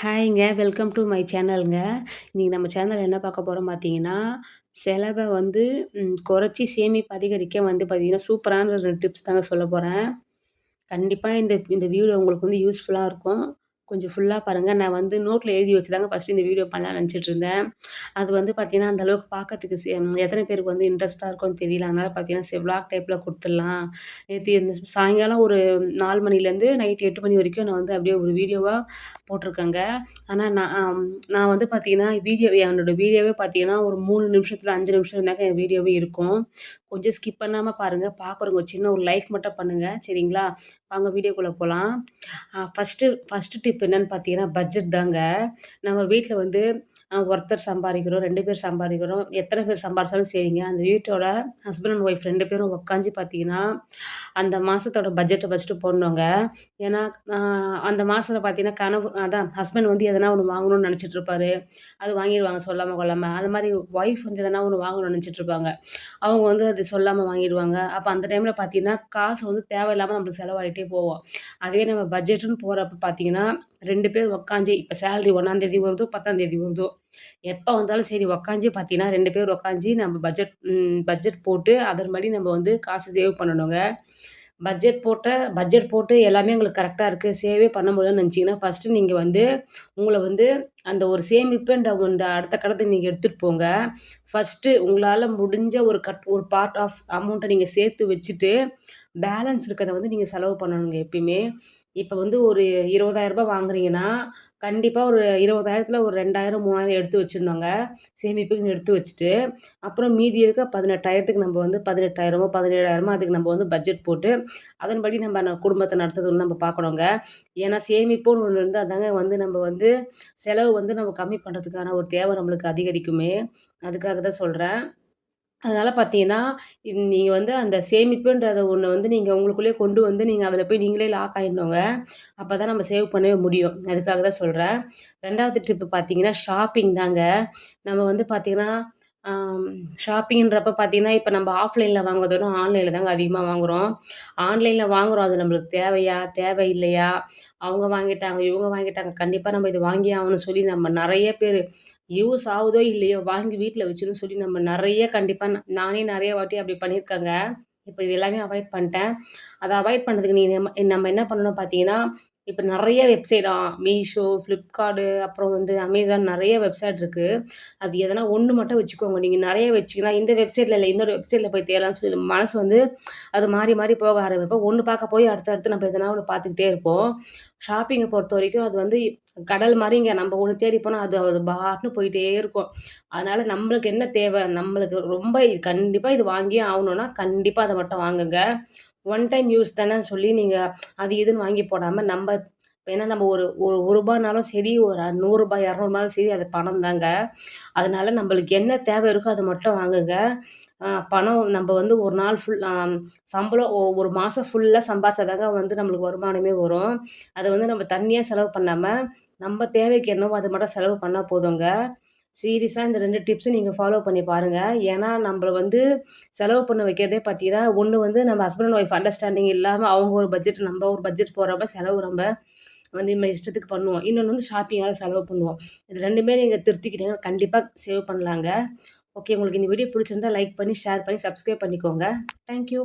ஹாய்ங்க. Welcome to my சேனலுங்க. இன்றைக்கி நம்ம சேனல் என்ன பார்க்க போகிறோம் பார்த்தீங்கன்னா செலவை வந்து குறைச்சி சேமிப்பு அதிகரிக்க வந்து பார்த்திங்கன்னா சூப்பரான ரெண்டு டிப்ஸ் தாங்க சொல்ல போகிறேன் கண்டிப்பாக இந்த இந்த வீடியோ உங்களுக்கு வந்து யூஸ்ஃபுல்லாக இருக்கும். கொஞ்சம் ஃபுல்லாக பாருங்கள் நான் வந்து நோட்டில் எழுதி வச்சு தாங்க ஃபஸ்ட்டு இந்த வீடியோ பண்ணலாம் நினச்சிட்டு இருந்தேன் அது வந்து பார்த்திங்கன்னா அந்தளவுக்கு பார்க்கறதுக்கு எத்தனை பேருக்கு வந்து இன்ட்ரெஸ்ட்டாக இருக்கும்னு தெரியல. அதனால் பார்த்தீங்கன்னா சரி விளாக் டைப்பில் கொடுத்துடலாம். நேற்று இந்த சாயங்காலம் ஒரு நாலு மணிலேருந்து நைட் எட்டு மணி வரைக்கும் நான் வந்து அப்படியே ஒரு வீடியோவாக போட்டிருக்கேங்க. ஆனால் நான் நான் வந்து பார்த்திங்கன்னா வீடியோ என்னோடய வீடியோவே பார்த்தீங்கன்னா ஒரு மூணு நிமிஷத்தில் அஞ்சு நிமிஷம் இருந்தாக்க என் வீடியோவே இருக்கும். கொஞ்சம் ஸ்கிப் பண்ணாமல் பாருங்கள் பார்க்குறவங்க சின்ன ஒரு லைக் மட்டும் பண்ணுங்கள் சரிங்களா? வாங்க வீடியோக்குள்ளே போகலாம் ஃபஸ்ட்டு ஃபஸ்ட்டு டிப் என்னென்னு பார்த்தீங்கன்னா பட்ஜெட் தாங்க. நம்ம வீட்டில் வந்து ஒருத்தர் சம்பாதிக்கிறோம் ரெண்டு பேர் சம்பாதிக்கிறோம் எத்தனை பேர் சம்பாதிச்சாலும் சரிங்க. அந்த வீட்டோட ஹஸ்பண்ட் அண்ட் ஒய்ஃப் ரெண்டு பேரும் உட்காந்து பார்த்தீங்கன்னா அந்த மாதத்தோட பட்ஜெட்டை ஃபஸ்ட்டு போடணுங்க. ஏன்னா அந்த மாதத்தில் பார்த்தீங்கன்னா கனவு அதான் ஹஸ்பண்ட் வந்து எதனா ஒன்று வாங்கணும்னு நினச்சிட்டு இருப்பாரு. அது வாங்கிடுவாங்க சொல்லாமல் கொள்ளாமல் அது மாதிரி ஒய்ஃப் வந்து எதனா ஒன்று வாங்கணும்னு நினச்சிட்டு இருப்பாங்க. அவங்க வந்து அது சொல்லாமல் வாங்கிடுவாங்க. அப்போ அந்த டைமில் பார்த்தீங்கன்னா காசு வந்து தேவையில்லாமல் நம்மளுக்கு செலவாகிட்டே போவோம். அதுவே நம்ம பட்ஜெட்டுன்னு போகிறப்ப பார்த்தீங்கன்னா ரெண்டு பேர் உக்காஞ்சி இப்போ சேலரி ஒன்றாந்தேதி வருதோ பத்தாந்தேதி வருதோ எப்போ வந்தாலும் சரி உக்காஞ்சி பார்த்தீங்கன்னா ரெண்டு பேர் உக்காஞ்சி நம்ம பட்ஜெட் பட்ஜெட் போட்டு அதன்படி நம்ம வந்து காசு சேவ் பண்ணணுங்க. பட்ஜெட் போட்ட பட்ஜெட் போட்டு எல்லாமே உங்களுக்கு கரெக்டாக இருக்குது சேவே பண்ண முடியும்னு நினச்சிங்கன்னா ஃபஸ்ட்டு நீங்கள் வந்து உங்களை வந்து அந்த ஒரு சேமிப்புன்ற அந்த அடுத்த கடத்தை நீங்கள் எடுத்துகிட்டு போங்க. ஃபஸ்ட்டு உங்களால் முடிஞ்ச ஒரு கட் ஒரு பார்ட் ஆஃப் அமௌண்ட்டை நீங்கள் சேர்த்து வச்சுட்டு பேலன்ஸ் இருக்கிறத வந்து நீங்கள் செலவு பண்ணணுங்க எப்பயுமே. இப்போ வந்து ஒரு இருபதாயிரரூபா வாங்குறீங்கன்னா கண்டிப்பாக ஒரு இருபதாயிரத்தில் ஒரு ரெண்டாயிரம் மூணாயிரம் எடுத்து வச்சுருந்தோங்க சேமிப்புக்குன்னு எடுத்து வச்சுட்டு அப்புறம் மீதி இருக்க பதினெட்டாயிரத்துக்கு நம்ம வந்து பதினெட்டாயிரமோ பதினேழாயிரமோ அதுக்கு நம்ம வந்து பட்ஜெட் போட்டு அதன்படி நம்ம குடும்பத்தை நடத்துறதுன்னு நம்ம பார்க்கணுங்க ஏன்னா சேமிப்புன்னு ஒன்று இருந்தால் அதாங்க வந்து நம்ம வந்து செலவு வந்து நம்ம கம்மி பண்ணுறதுக்கான ஒரு தேவை நம்மளுக்கு அதிகரிக்குமே. அதுக்காக தான் சொல்கிறேன் அதனால் பார்த்தீங்கன்னா நீங்கள் வந்து அந்த சேமிப்புன்றத ஒன்று வந்து நீங்கள் உங்களுக்குள்ளேயே கொண்டு வந்து நீங்கள் அதில் போய் நீங்களே லாக் ஆகிடணுங்க அப்போ தான் நம்ம சேவ் பண்ணவே முடியும். அதுக்காக தான் சொல்கிறேன் ரெண்டாவது ட்ரிப்பு பார்த்தீங்கன்னா ஷாப்பிங் தாங்க. நம்ம வந்து பார்த்திங்கன்னா ஷாப்பிங்கிறப்ப பார்த்தீங்கன்னா இப்போ நம்ம ஆஃப்லைனில் வாங்குறதோட ஆன்லைனில் தாங்க அதிகமாக வாங்குகிறோம் ஆன்லைனில் வாங்குகிறோம் அது நம்மளுக்கு தேவையா தேவை இல்லையா அவங்க வாங்கிட்டாங்க இவங்க வாங்கிட்டாங்க கண்டிப்பாக நம்ம இது வாங்கி ஆகணும்னு சொல்லி நம்ம நிறைய பேர் யூஸ் ஆகுதோ இல்லையோ வாங்கி வீட்டில் வச்சுன்னு சொல்லி நம்ம நிறைய கண்டிப்பாக நானே நிறைய வாட்டி அப்படி பண்ணியிருக்கேங்க. இப்போ இது எல்லாமே அவாய்ட் பண்ணிட்டேன். அதை அவாய்ட் பண்ணுறதுக்கு நீ நம்ம என்ன பண்ணணும் பார்த்தீங்கன்னா இப்போ நிறைய வெப்சைட்டாக மீஷோ ஃப்ளிப்கார்டு அப்புறம் வந்து அமேசான் நிறைய வெப்சைட் இருக்குது அது எதனா ஒன்று மட்டும் வச்சுக்கோங்க. நீங்கள் நிறைய வச்சிங்கன்னா இந்த வெப்சைட்டில் இல்லை இன்னொரு வெப்சைட்டில் போய் தேடலாம்னு சொல்லி மனசு வந்து அது மாறி மாறி போக ஆரம்பிப்போம். ஒன்று பார்க்க போய் அடுத்த அடுத்து நம்ம எதனா ஒன்று பார்த்துக்கிட்டே இருப்போம். ஷாப்பிங்கை பொறுத்த வரைக்கும் அது வந்து கடல் மாதிரி இங்கே நம்ம ஒன்று தேடி போனால் அது அது பாட்டுன்னு போயிட்டே இருக்கும். அதனால் நம்மளுக்கு என்ன தேவை? நம்மளுக்கு ரொம்ப கண்டிப்பாக இது வாங்கியே ஆகணுன்னா கண்டிப்பாக அதை மட்டும் வாங்குங்க. ஒன் டைம் யூஸ் தானே சொல்லி நீங்கள் அது இதுன்னு வாங்கி போடாமல் நம்ம ஏன்னா நம்ம ஒரு ஒரு ஒரு ரூபானாலும் சரி ஒரு நூறுரூபா இரநூறுனாலும் சரி அது பணம் தாங்க. அதனால நம்மளுக்கு என்ன தேவை இருக்கோ அதை மட்டும் வாங்குங்க. பணம் நம்ம வந்து ஒரு நாள் ஃபுல் சம்பளம் ஒரு மாதம் ஃபுல்லாக சம்பாதிச்சாதாங்க வந்து நம்மளுக்கு வருமானமே வரும். அதை வந்து நம்ம தண்ணியாக செலவு பண்ணாமல் நம்ம தேவைக்கு என்னவோ அது மட்டும் செலவு பண்ணால் போதுங்க. சீரியஸாக இந்த ரெண்டு டிப்ஸும் நீங்கள் ஃபாலோ பண்ணி பாருங்கள் ஏன்னா நம்மளை வந்து செலவு பண்ண வைக்கிறதே பார்த்தீங்கன்னா ஒன்று வந்து நம்ம ஹஸ்பண்ட் அண்ட் ஒய்ஃப் அண்டர்ஸ்டாண்டிங் இல்லாமல் அவங்க ஒரு பட்ஜெட் நம்ம ஒரு பட்ஜெட் போகிறப்ப செலவு நம்ம வந்து நம்ம இஷ்டத்துக்கு பண்ணுவோம். இன்னொன்று வந்து ஷாப்பிங்காக செலவு பண்ணுவோம். இது ரெண்டுமே நீங்கள் திருத்திக்கிட்டீங்கன்னா கண்டிப்பாக சேவ் பண்ணலாங்க. ஓகே உங்களுக்கு இந்த வீடியோ பிடிச்சிருந்தா லைக் பண்ணி ஷேர் பண்ணி சப்ஸ்கிரைப் பண்ணிக்கோங்க. தேங்க்யூ